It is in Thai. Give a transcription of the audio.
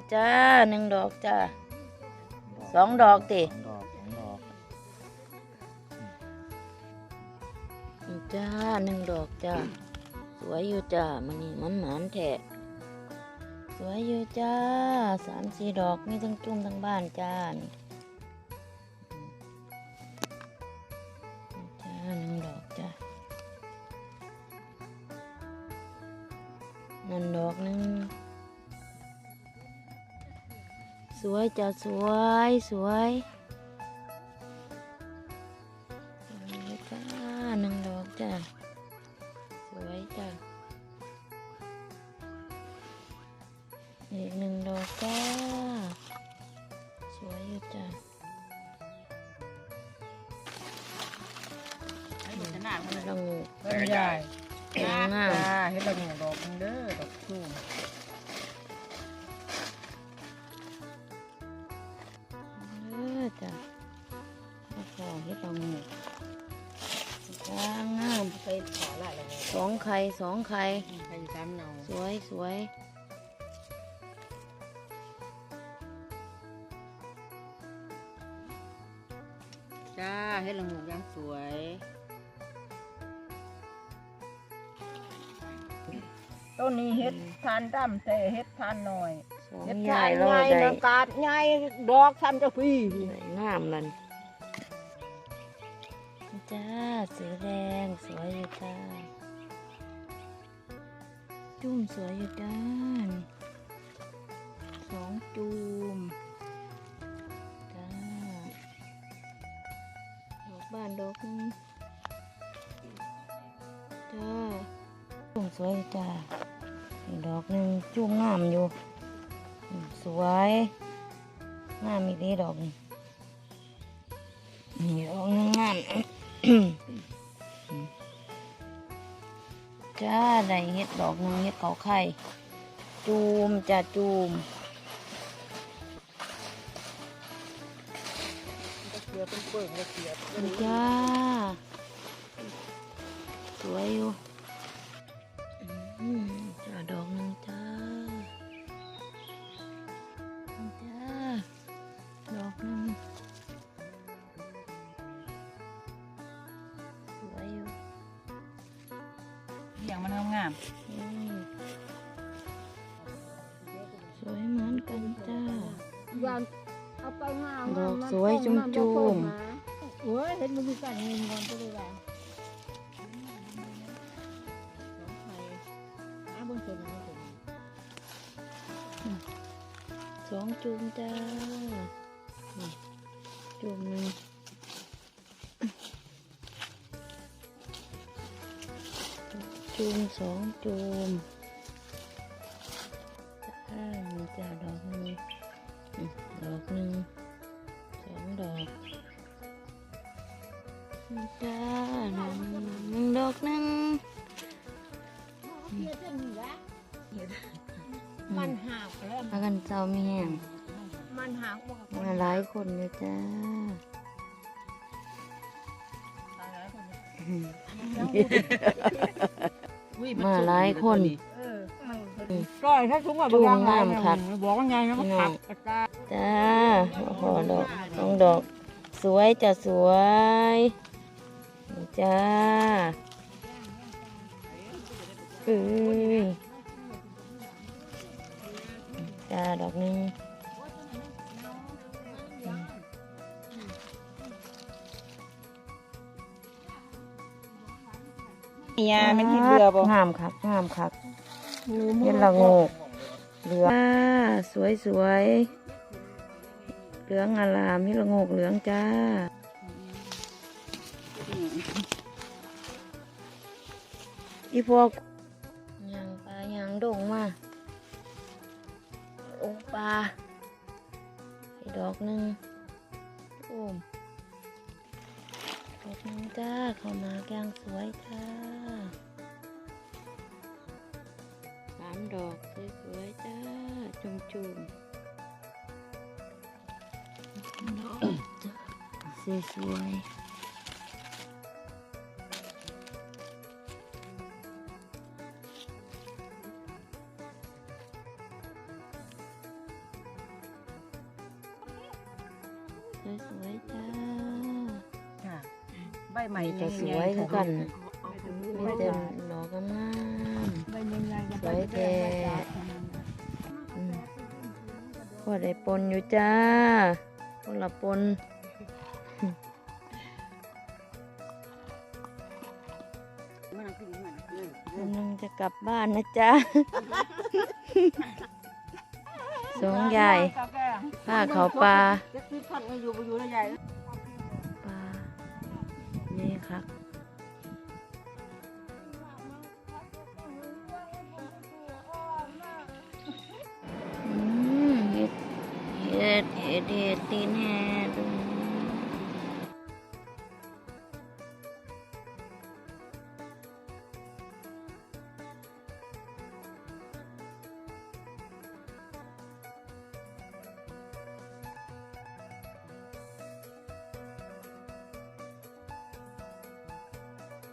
อละจ้าหนึ่งดอกจ้าสองดอกติสองดอกสองดอกนี่จ้าหนึ่งดอกจ้าสวยอยู่จ้ามันนี่มันหมานแทะสวยอยู่จ้าสามสี่ดอกมีทั้งจุ่มทั้งบ้านจ้านี่นี่จ้าหนึ่งดอกจ้านั่นดอกหนึ่ง สวยจ้าสวยสวยสวยอยู่จ้าหนึ่งดอกจ้าสวยจ้าอีกหนึ่งดอกจ้าสวยอยู่จ้าให้ดูหน้ามันละงูเฮ้ยใหญ่งามงามจ้าเฮ็ดละหนูดอกหนึงเด้อดอกชูเจ้ะมาขอเฮ็ดละงูจ้างามไปขอละละหนูสองไข่สองไข่ใครซ้ำเนาสวยสวยจ้าเฮ็ดละหนูยังสวยต้นนี้เฮ็ดทานดำแต่เฮ็ดทานหน่อย สองเฮ็ดใหญ่ทานเลใหญ่ยได้นะกาดใหญ่ดอกซ้ำจะพี่ได้งามนั่นจ้าสีแดงสวยอยู่จ้าจุ่มสวยอยู่จ้านี่สองจุ่มจ้าดอกบ้านดอกหนึงจ้าจุ่มสวยอยู่จ้าอีกดอกหนึ่งจุ่มงามอยู่อืม สวยงามีดีดอกนี่นี่ดอกงามจ้าได้เห็ดดอกนึงเห็ดเขาไข่จูมจ้าจูมจ้าสวยอยู่ อย่างมันงามอืมสวยเหมือนกันจ้าๆวันเอาไปงามดอกสวยจุ่มๆโอ้ยเฮ็ดมันมีกันเงินก่อนก็เลยว่าอาเบิ่งตัวนี้ตัวนี้สองจุ่มจ้านี่จุ่มหนึ่ง จุ่มสองจุ่มจ้ามีจ้าดอกหนึ่งอืมดอกหนึ่งสองดอกนี่จ้าหนึ่งหนึ่งดอกหนึ่งเฮ็ดจังนี้ละมันหักแล้วพากันเจ้ามีแห้งมันหักบ่ครับมาหลายคนเลยจ้า มาหลายคน เออก้อยถ้าถุงว่าบ่วางงามคักบอกว่าไงนะมันขับกระตาจ้าโอ้โหดอกสองดอก สวยจ้ะสวยนี่จ้าเอ้ยจ้าดอกหนึง ยามันที่เบื่อบ่งามคักงามคักเห็นละโงกเหลืองจ้าสวยสวยเหลืองอารามเห็นละโงกเหลืองจ้าอีพวกยางปลายางดงมาองปลาอีกดอกหนึ่งโอ้มด อบคุณจ้าข้าวหมากย่งสวยค่ะสามดอกสวยๆจ้า จุ่มๆสวยๆสวยๆจ้า ใบใหม่นี่สวยคือกันใบมีแต่ดอกงามใบยังไงสวยแท้อืมพอได้ปนอยู่จ้าคนละปนกำลังจะกลับบ้านนะจ๊ะสองยายผ้าเขาปลา นี่ครับอืมเห็ดเห็ดเห็ดตีนแห่ดู